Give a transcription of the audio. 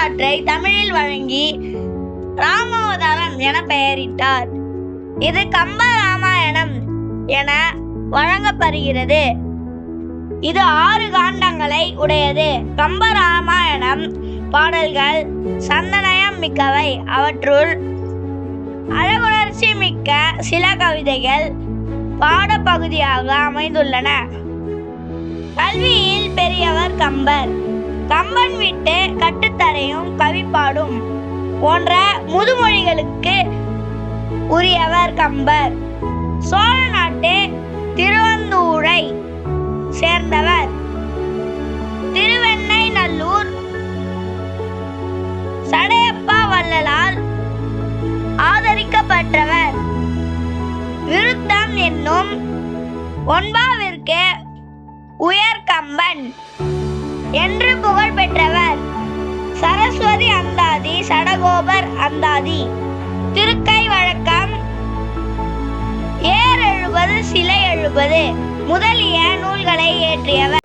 அவற்றை தமிழில் வழங்கி ராமாவதாரம் என பெயரிட்டார். இது கம்ப ராமாயணம் என வழங்கப்படுகிறது. இது ஆறு காண்டங்களை உடையது. கம்ப ராமாயணம் பாடல்கள் சந்தனயம் மிக்கவை அவற்றுள் அழகுணர்ச்சி மிக்க சில கவிதைகள் பாடப்பகுதியாக அமைந்துள்ளன. கல்வியில் பெரியவர் கம்பர். கம்பன் விட்டு கட்டுத்தரையும் கவிப்பாடும். போன்ற முதுமொழிகளுக்கு உரியவர் கம்பர். சோழ நாட்டு திருவந்தூரை சேர்ந்தவர். திருவெண்ணை நல்லூர் சடையப்பா வள்ளலால் ஆதரிக்கப்பட்டவர். விருத்தம் என்னும் ஒன்பாவிற்கு உயர்கம்பன் என்று புகழ் பெற்றவர். சரஸ்வதி அந்தாதி சடகோபர் அந்தாதி. திருக்கை வழக்கம். ஏர் எழுபது சிலை எழுபது. முதலிய நூல்களை இயற்றியவர்.